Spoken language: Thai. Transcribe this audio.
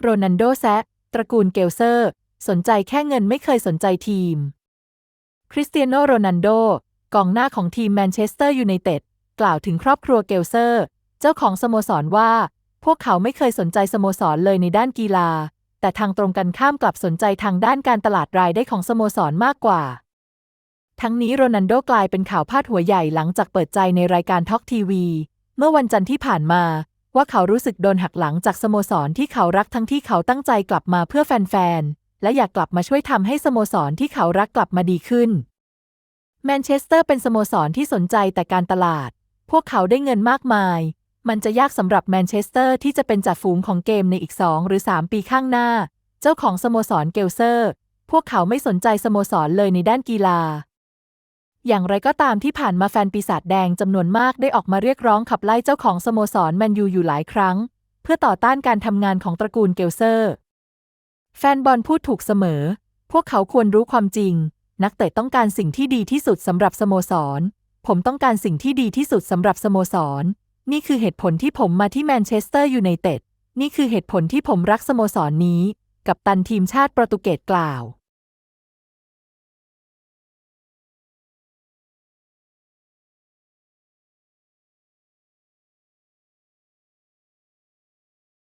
โรนันโดแซะตระกูลเกลเซอร์ สนใจแค่เงินไม่เคยสนใจทีม คริสเตียโนโรนันโดกองหน้าของทีมแมนเชสเตอร์ยูไนเต็ดกล่าวถึงครอบครัวเกลเซอร์ เจ้าของสโมสรว่า พวกเขาไม่เคยสนใจสโมสรเลยในด้านกีฬา แต่ทางตรงกันข้ามกลับสนใจทางด้านการตลาดรายได้ของสโมสรมากกว่า ทั้งนี้โรนันโดกลายเป็นข่าวพาดหัวใหญ่หลังจากเปิดใจในรายการทอ l k ทีวี เมื่อวันจันทร์ที่ผ่านมา ว่าเขารู้สึกโดนหักหลังจากสโมสรที่เขารักทั้งที่เขาตั้งใจกลับมาเพื่อแฟนๆ และอยากกลับมาช่วยทำให้สโมสรที่เขารักกลับมาดีขึ้น แมนเชสเตอร์เป็นสโมสรที่สนใจแต่การตลาด พวกเขาได้เงินมากมาย มันจะยากสำหรับแมนเชสเตอร์ที่จะเป็นจ่าฝูงของเกมในอีก 2 หรือ 3 ปีข้างหน้า เจ้าของสโมสรเกลเซอร์ พวกเขาไม่สนใจสโมสรเลยในด้านกีฬา อย่างไรก็ตามที่ผ่านมาแฟนปีศาจแดงจำนวนมากได้ออกมาเรียกร้องขับไล่เจ้าของสโมสรแมนยูอยู่หลายครั้ง เพื่อต่อต้านการทำงานของตระกูลเกลเซอร์ แฟนบอลพูดถูกเสมอ พวกเขาควรรู้ความจริง นักเตะต้องการสิ่งที่ดีที่สุดสำหรับสโมสร ผมต้องการสิ่งที่ดีที่สุดสำหรับสโมสร นี่คือเหตุผลที่ผมมาที่แมนเชสเตอร์ยูไนเต็ดนี่คือเหตุผลที่ผมรักสโมสรนนี้ กับตันทีมชาติโปรตุเกสกล่าว